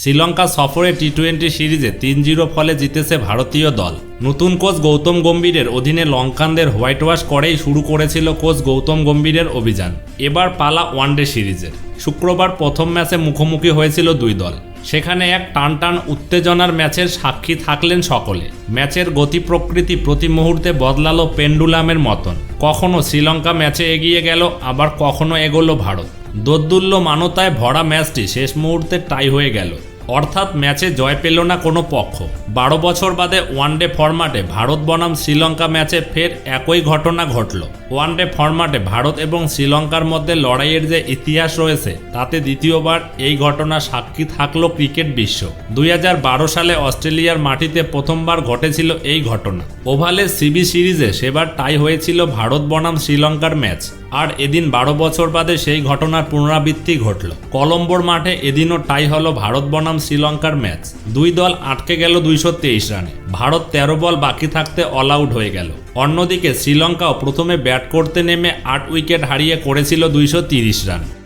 শ্রীলঙ্কা সফরে T twenty সিরিজে তিন জিরো ফলে জিতেছে ভারতীয় দল। নতুন কোচ গৌতম গম্ভীরের অধীনে লঙ্কানদের হোয়াইট ওয়াশ করেই শুরু করেছিল কোচ গৌতম গম্ভীরের অভিযান। এবার পালা ওয়ানডে সিরিজের। শুক্রবার প্রথম ম্যাচে মুখোমুখি হয়েছিল দুই দল। সেখানে এক টান টান উত্তেজনার ম্যাচের সাক্ষী থাকলেন সকলে। ম্যাচের গতি প্রকৃতি প্রতি মুহূর্তে বদলালো পেন্ডুলামের মতন। কখনো শ্রীলঙ্কা ম্যাচে এগিয়ে গেল, আবার কখনো এগোলো ভারত। দোদ্দুল্য মানতায় ভরা ম্যাচটি শেষ মুহূর্তে টাই হয়ে গেল। অর্থাৎ ম্যাচে জয় পেল না কোনো পক্ষ। বারো বছর বাদে ওয়ানডে ফরম্যাটে ভারত বনাম শ্রীলঙ্কা ম্যাচে ফের একই ঘটনা ঘটল। ওয়ানডে ফরম্যাটে ভারত এবং শ্রীলঙ্কার মধ্যে লড়াইয়ের যে ইতিহাস রয়েছে, তাতে দ্বিতীয়বার এই ঘটনা সাক্ষী থাকল ক্রিকেট বিশ্ব। দুই হাজার বারো সালে অস্ট্রেলিয়ার মাটিতে প্রথমবার ঘটেছিল এই ঘটনা। ওভালে সিবি সিরিজে সেবার টাই হয়েছিল ভারত বনাম শ্রীলঙ্কার ম্যাচ। আর এদিন বারো বছর বাদে সেই ঘটনার পুনরাবৃত্তি ঘটল। কলম্বোর মাঠে এদিনও টাই হল ভারত বনাম শ্রীলঙ্কার ম্যাচ। দুই দল আটকে গেল দুইশো তেইশ রানে। ভারত তেরো বল বাকি থাকতে অল আউট হয়ে গেল। অন্যদিকে শ্রীলঙ্কাও প্রথমে ব্যাট করতে নেমে আট উইকেট হারিয়ে করেছিল দুইশো রান।